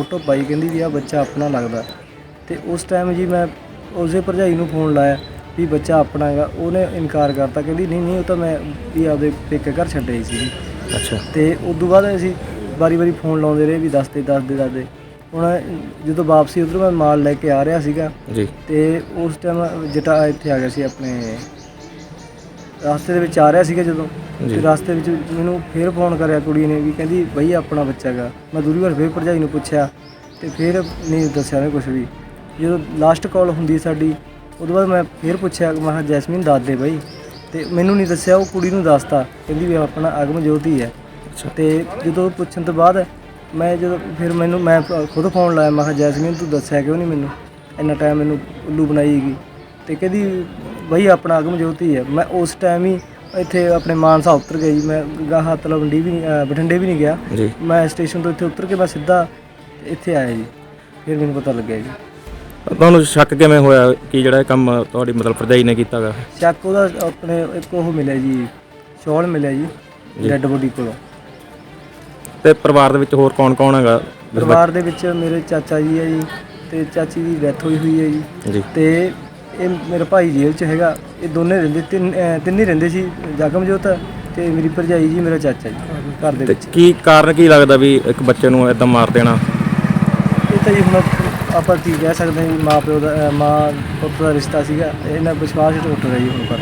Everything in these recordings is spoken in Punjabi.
ਫੋਟੋ ਪਾਈ ਕਹਿੰਦੀ ਵੀ ਆ ਬੱਚਾ ਆਪਣਾ ਲੱਗਦਾ। ਤੇ ਉਸ ਟਾਈਮ ਜੀ ਮੈਂ ਉਸਦੇ ਭਰਜਾਈ ਨੂੰ ਫੋਨ ਲਾਇਆ ਵੀ ਬੱਚਾ ਆਪਣਾ ਹੈਗਾ ਉਹਨੇ ਇਨਕਾਰ ਕਰਤਾ। ਕਹਿੰਦੀ ਨਹੀਂ ਨਹੀਂ ਉਹ ਤਾਂ ਮੈਂ ਵੀ ਆਪਦੇ ਪੇਕੇ ਘਰ ਛੱਡਿਆ ਸੀ। ਜੀ ਅੱਛਾ। ਤੇ ਉਸ ਤੋਂ ਬਾਅਦ ਅਸੀਂ ਵਾਰੀ ਵਾਰੀ ਫੋਨ ਲਾਉਂਦੇ ਰਹੇ ਵੀ ਦੱਸਦੇ ਦੱਸਦੇ ਦੱਸਦੇ। ਹੁਣ ਜਦੋਂ ਵਾਪਸੀ ਉਧਰੋਂ ਮੈਂ ਮਾਲ ਲੈ ਕੇ ਆ ਰਿਹਾ ਸੀਗਾ। ਜੀ। ਤੇ ਉਸ ਟਾਈਮ ਜਟਾ ਇੱਥੇ ਆ ਗਿਆ ਸੀ ਆਪਣੇ ਰਸਤੇ ਦੇ ਵਿੱਚ ਆ ਰਿਹਾ ਸੀਗਾ ਜਦੋਂ। ਤੇ ਰਸਤੇ ਵਿੱਚ ਮੈਨੂੰ ਫੇਰ ਫੋਨ ਕਰਿਆ ਕੁੜੀ ਨੇ ਵੀ ਕਹਿੰਦੀ ਬਈ ਆਪਣਾ ਬੱਚਾ ਹੈਗਾ। ਮੈਂ ਦੂਰੀ ਵਾਰ ਫੇਰ ਭਰਜਾਈ ਨੂੰ ਪੁੱਛਿਆ ਤੇ ਫੇਰ ਨਹੀਂ ਦੱਸਿਆ ਨੇ ਕੁਝ ਵੀ। ਜਦੋਂ ਲਾਸਟ ਕਾਲ ਹੁੰਦੀ ਸਾਡੀ ਉਦੋਂ ਬਾਅਦ ਮੈਂ ਫੇਰ ਪੁੱਛਿਆ ਮੈਂ ਕਿਹਾ ਜੈਸਮੀਨ ਦੱਸ ਦੇ ਬਈ। ਤੇ ਮੈਨੂੰ ਨਹੀਂ ਦੱਸਿਆ ਉਹ ਕੁੜੀ ਨੂੰ ਦੱਸਤਾ। ਕਹਿੰਦੀ ਵੀ ਆਪਣਾ ਅਗਮ ਜੋਤੀ ਹੈ। ਤੇ ਜਦੋਂ ਪੁੱਛਣ ਤੋਂ ਬਾਅਦ ਮੈਂ ਜਦੋਂ ਫਿਰ ਮੈਨੂੰ ਮੈਂ ਖੁਦ ਫੋਨ ਲਾਇਆ ਮੈਂ ਕਿਹਾ ਜੈਸਮੀਨ ਤੂੰ ਦੱਸਿਆ ਕਿਉਂ ਨਹੀਂ ਮੈਨੂੰ? ਇੰਨਾ ਟਾਈਮ ਮੈਨੂੰ ਉੱਲੂ ਬਣਾਈਗੀ ਤੇ ਕਹਿੰਦੀ ਬਈ ਆਪਣਾ ਅਗਮ ਜੋਤੀ ਹੈ। ਮੈਂ ਉਸ ਟਾਈਮ ਹੀ ਇੱਥੇ ਆਪਣੇ ਮਾਨਸਾ ਉਤਰ ਗਿਆ ਜੀ। ਮੈਂ ਗਾਹਾਂ ਤਲਵੰਡੀ ਵੀ ਨਹੀਂ- ਅਹ ਬਠਿੰਡੇ ਵੀ ਨਹੀਂ ਗਿਆ। ਜੀ। ਮੈਂ ਸਟੇਸ਼ਨ ਤੋਂ ਇੱਥੇ ਉਤਰ ਕੇ ਮੈਂ ਸਿੱਧਾ ਇੱਥੇ ਆਇਆ ਜੀ। ਫਿਰ ਮੈਨੂੰ ਪਤਾ ਲੱਗਿਆ ਜੀ। ਤੁਹਾਨੂੰ ਸ਼ੱਕ ਕਿਵੇਂ ਹੋਇਆ ਕਿ ਜਿਹੜਾ ਇਹ ਕੰਮ ਤੁਹਾਡੀ ਮਤਲਬ ਭਰਜਾਈ ਨੇ ਕੀਤਾਗਾ ਚੱਕ ਉਹਦਾ ਆਪਣੇ ਇੱਕ ਉਹ ਮਿਲਿਆ ਜੀ ਸ਼ੌਲ ਮਿਲਿਆ ਜੀ। ਡੈੱਡ ਬੋਡੀ ਕੋਲੋਂ। ਤੇ ਪਰਿਵਾਰ ਦੇ ਵਿੱਚ ਹੋਰ ਕੌਣ ਕੌਣ ਹੈਗਾ? ਪਰਿਵਾਰ ਦੇ ਵਿੱਚ ਮੇਰੇ ਚਾਚਾ ਜੀ ਹੈ ਜੀ ਤੇ ਚਾਚੀ ਦੀ ਡੈਥ ਹੋਈ ਹੋਈ ਹੈ ਜੀ। ਜੀ। ਤੇ ਇਹ ਮੇਰਾ ਭਾਈ ਜੇਲ੍ਹ 'ਚ ਹੈਗਾ। ਇਹ ਦੋਨੇ ਰਹਿੰਦੇ ਤਿੰਨ ਅਹ ਤਿੰਨ ਹੀ ਰਹਿੰਦੇ ਸੀ ਜਗਮਜੋਤ ਤੇ ਮੇਰੀ ਭਰਜਾਈ ਜੀ ਮੇਰਾ ਚਾਚਾ ਜੀ ਘਰ ਦੇ ਤੇ ਵਿੱਚ। ਕੀ ਕਾਰਨ ਕੀ ਲੱਗਦਾ ਵੀ ਇੱਕ ਬੱਚੇ ਨੂੰ ਇਦਾਂ ਮਾਰ ਦੇਣਾ? ਇਹ ਤਾਂ ਜੀ ਹੁਣ ਆਪਾਂ ਕੀ ਕਹਿ ਸਕਦੇ ਹਾਂ ਜੀ ਮਾਂ ਪਿਓ ਦਾ ਅਹ ਮਾਂ ਪੁੱਤ ਦਾ ਰਿਸ਼ਤਾ ਸੀਗਾ ਇਹਨਾਂ ਵਿਸ਼ਵਾਸ ਹੀ ਟੁੱਟ ਰਿਹਾ ਜੀ ਹੁਣ ਪਰ।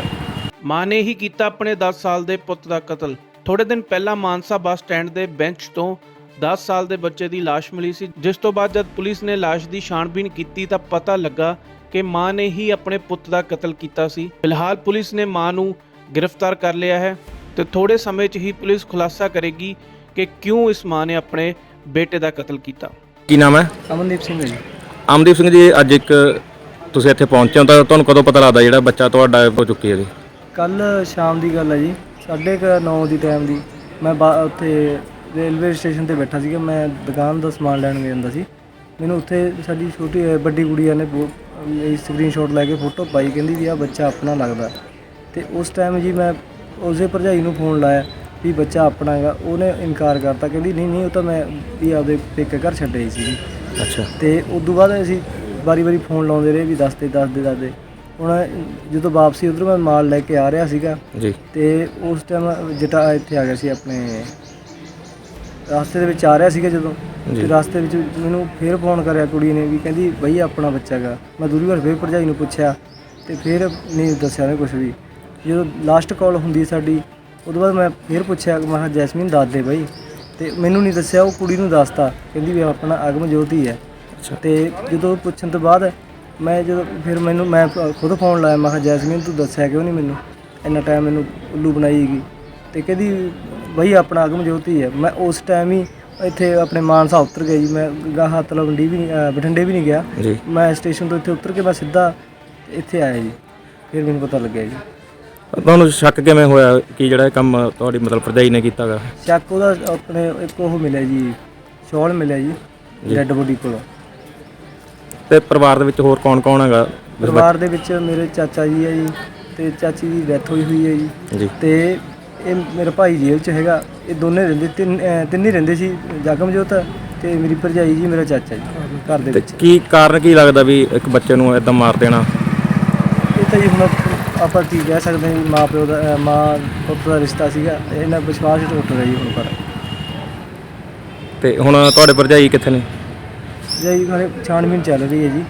ਮਾਂ ਨੇ ਹੀ ਕੀਤਾ ਆਪਣੇ 10 ਸਾਲ ਦੇ ਪੁੱਤ ਦਾ ਕਤਲ। ਥੋੜੇ ਦਿਨ ਪਹਿਲਾਂ ਮਾਨਸਾ ਬੱਸ ਸਟੈਂਡ ਦੇ ਬੈਂਚ ਤੋਂ 10 ਸਾਲ ਦੇ ਬੱਚੇ ਦੀ ਲਾਸ਼ ਮਿਲੀ ਸੀ। ਜਿਸ ਤੋਂ ਬਾਅਦ ਜਦ ਪੁਲਿਸ ਨੇ ਲਾਸ਼ ਦੀ ਛਾਣਬੀਣ ਕੀਤੀ ਤਾਂ ਪਤਾ ਲੱਗਾ ਕਿ ਮਾਂ ਨੇ ਹੀ ਆਪਣੇ ਪੁੱਤ ਦਾ ਕਤਲ ਕੀਤਾ ਸੀ। ਫਿਲਹਾਲ ਪੁਲਿਸ ਨੇ ਮਾਂ ਨੂੰ ਗ੍ਰਿਫਤਾਰ ਕਰ ਲਿਆ ਹੈ ਤੇ ਥੋੜੇ ਸਮੇਂ 'ਚ ਹੀ ਪੁਲਿਸ ਖੁਲਾਸਾ ਕਰੇਗੀ ਕਿ ਕਿਉਂ ਇਸ ਮਾਂ ਨੇ ਆਪਣੇ ਬੇਟੇ ਦਾ ਕਤਲ ਕੀਤਾ। ਕੀ ਨਾਮ ਹੈ? ਅਮਨਦੀਪ ਸਿੰਘ ਜੀ। ਅਮਨਦੀਪ ਸਿੰਘ ਜੀ ਅੱਜ ਇੱਕ ਤੁਸੀਂ ਇੱਥੇ ਪਹੁੰਚੇ ਹੋ ਤਾਂ ਤੁਹਾਨੂੰ ਕਦੋਂ ਪਤਾ ਲੱਗਦਾ ਜਿਹੜਾ ਬੱਚਾ ਤੁਹਾਡਾ ਹੋ ਚੁੱਕੀ ਹੈ ਜੀ? ਕੱਲ ਸ਼ਾਮ ਦੀ ਗੱਲ ਹੈ ਜੀ ਸਾਢੇ ਕੁ ਨੌ ਦੀ ਟਾਈਮ ਦੀ। ਮੈਂ ਉੱਥੇ ਰੇਲਵੇ ਸਟੇਸ਼ਨ ਤੇ ਬੈਠਾ ਸੀਗਾ। ਮੈਂ ਦੁਕਾਨ ਦਾ ਸਮਾਨ ਲੈਣ ਗਿਆ ਜਾਂਦਾ ਸੀ। ਮੈਨੂੰ ਉੱਥੇ ਸਾਡੀ ਛੋਟੀ ਅਹ ਵੱਡੀ ਗੁੜੀਆ ਨੇ ਸਕਰੀਨਸ਼ਾਟ ਲੈ ਕੇ ਫੋਟੋ ਪਾਈ। ਕਹਿੰਦੀ ਵੀ ਆ ਬੱਚਾ ਆਪਣਾ ਲੱਗਦਾ। ਤੇ ਉਸ ਟਾਈਮ ਜੀ ਮੈਂ ਉਸਦੇ ਭਰਜਾਈ ਨੂੰ ਫੋਨ ਲਾਇਆ ਵੀ ਬੱਚਾ ਆਪਣਾ ਹੈਗਾ। ਉਹਨੇ ਇਨਕਾਰ ਕਰਤਾ। ਕਹਿੰਦੀ ਨਹੀਂ ਨਹੀਂ ਉਹ ਤਾਂ ਮੈਂ ਵੀ ਆਪਦੇ ਪੇਕੇ ਘਰ ਛੱਡਿਆ ਸੀ। ਜੀ ਅੱਛਾ। ਤੇ ਉਸ ਤੋਂ ਬਾਅਦ ਅਸੀਂ ਵਾਰੀ ਵਾਰੀ ਫੋਨ ਲਾਉਂਦੇ ਰਹੇ ਵੀ ਦੱਸਦੇ ਦੱਸਦੇ ਦੱਸਦੇ। ਹੁਣ ਜਦੋਂ ਵਾਪਸੀ ਉਧਰੋਂ ਮੈਂ ਮਾਲ ਲੈ ਕੇ ਆ ਰਿਹਾ ਸੀਗਾ। ਜੀ। ਤੇ ਉਸ ਟਾਈਮ ਜਟਾ ਇੱਥੇ ਆ ਗਿਆ ਸੀ ਆਪਣੇ ਰਸਤੇ ਦੇ ਵਿੱਚ ਆ ਰਿਹਾ ਸੀਗਾ ਜਦੋਂ। ਤੇ ਰਸਤੇ ਵਿੱਚ ਮੈਨੂੰ ਫੇਰ ਫੋਨ ਕਰਿਆ ਕੁੜੀ ਨੇ ਵੀ ਕਹਿੰਦੀ ਬਈ ਆਪਣਾ ਬੱਚਾ ਹੈਗਾ ਮੈਂ ਦੂਰੀ ਵਾਰ ਫੇਰ ਭਰਜਾਈ ਨੂੰ ਪੁੱਛਿਆ ਤੇ ਫੇਰ ਨਹੀਂ ਦੱਸਿਆ ਨੇ ਕੁਝ ਵੀ। ਜਦੋਂ ਲਾਸਟ ਕਾਲ ਹੁੰਦੀ ਸਾਡੀ ਉਦੋਂ ਬਾਅਦ ਮੈਂ ਫੇਰ ਪੁੱਛਿਆ ਮੈਂ ਕਿਹਾ ਜੈਸਮੀਨ ਦੱਸ ਦੇ ਬਈ। ਤੇ ਮੈਨੂੰ ਨਹੀਂ ਦੱਸਿਆ ਉਹ ਕੁੜੀ ਨੂੰ ਦੱਸਤਾ ਕਹਿੰਦੀ ਵੀ ਆਪਣਾ ਅਗਮ ਜੋਤੀ ਹੈ। ਤੇ ਜਦੋਂ ਪੁੱਛਣ ਤੋਂ ਬਾਅਦ ਮੈਂ ਜਦੋਂ ਫਿਰ ਮੈਨੂੰ ਮੈਂ ਖੁਦ ਫੋਨ ਲਾਇਆ ਮੈਂ ਕਿਹਾ ਜੈਸਮੀਨ ਤੂੰ ਦੱਸਿਆ ਕਿਉਂ ਨਹੀਂ ਮੈਨੂੰ? ਇੰਨਾ ਟਾਈਮ ਮੈਨੂੰ ਉੱਲੂ ਬਣਾਈਗੀ ਤੇ ਕਹਿੰਦੀ ਬਈ ਆਪਣਾ ਅਗਮ ਜੋਤੀ ਹੈ। ਮੈਂ ਉਸ ਟਾਈਮ ਹੀ ਇੱਥੇ ਆਪਣੇ ਮਾਨਸਾ ਉਤਰ ਗਿਆ ਜੀ। ਮੈਂ ਗਾਹਾਂ ਤਲਵੰਡੀ ਵੀ ਨਹੀਂ ਅਹ ਬਠਿੰਡੇ ਵੀ ਨਹੀਂ ਗਿਆ। ਜੀ। ਮੈਂ ਸਟੇਸ਼ਨ ਤੋਂ ਇੱਥੇ ਉਤਰ ਕੇ ਮੈਂ ਸਿੱਧਾ ਇੱਥੇ ਆਇਆ ਜੀ। ਫਿਰ ਮੈਨੂੰ ਪਤਾ ਲੱਗਿਆ ਜੀ। ਤੁਹਾਨੂੰ ਸ਼ੱਕ ਕਿਵੇਂ ਹੋਇਆ ਕਿ ਜਿਹੜਾ ਇਹ ਕੰਮ ਤੁਹਾਡੀ ਮਤਲਬ ਭਰਜਾਈ ਨੇ ਕੀਤਾਗਾ ਚੱਕ ਉਹਦਾ ਆਪਣੇ ਇੱਕ ਉਹ ਮਿਲਿਆ ਜੀ ਸ਼ੌਲ ਮਿਲਿਆ ਜੀ ਡੈੱਡ ਬੋਡੀ ਕੋਲੋਂ। ਤੇ ਪਰਿਵਾਰ ਦੇ ਵਿੱਚ ਹੋਰ ਕੌਣ ਕੌਣ ਹੈਗਾ? ਪਰਿਵਾਰ ਦੇ ਵਿੱਚ ਮੇਰੇ ਚਾਚਾ ਜੀ ਹੈ ਜੀ ਤੇ ਚਾਚੀ ਦੀ ਡੈਥ ਹੋਈ ਹੋਈ ਹੈ ਜੀ। ਜੀ। ਤੇ ਇਹ ਮੇਰਾ ਭਾਈ ਜੇਲ੍ਹ 'ਚ ਹੈਗਾ। ਇਹ ਦੋਨੇ ਰਹਿੰਦੇ ਤਿੰਨ ਅਹ ਤਿੰਨ ਹੀ ਰਹਿੰਦੇ ਸੀ ਜਗਮਜੋਤ ਤੇ ਮੇਰੀ ਭਰਜਾਈ ਜੀ ਮੇਰਾ ਚਾਚਾ ਜੀ ਘਰ ਦੇ ਤੇ ਵਿੱਚ। ਕੀ ਕਾਰਨ ਕੀ ਲੱਗਦਾ ਵੀ ਇੱਕ ਬੱਚੇ ਨੂੰ ਇਦਾਂ ਮਾਰ ਦੇਣਾ? ਇਹ ਤਾਂ ਜੀ ਹੁਣ ਆਪਾਂ ਕੀ ਕਹਿ ਸਕਦੇ ਹਾਂ ਜੀ ਮਾਂ ਪਿਓ ਦਾ ਅਹ ਮਾਂ ਪੁੱਤ ਦਾ ਰਿਸ਼ਤਾ ਸੀਗਾ ਇਹਨਾਂ ਵਿਸ਼ਵਾਸ ਹੀ ਟੁੱਟ ਰਿਹਾ ਜੀ ਹੁਣ ਪਰ। ਤੇ ਹੁਣ ਤੁਹਾਡੇ ਭਰਜਾਈ ਕਿੱਥੇ ਨੇ? ਜੀ ਹਾਲੇ ਛਾਣਬੀਨ ਚੱਲ ਰਹੀ ਹੈ ਜੀ।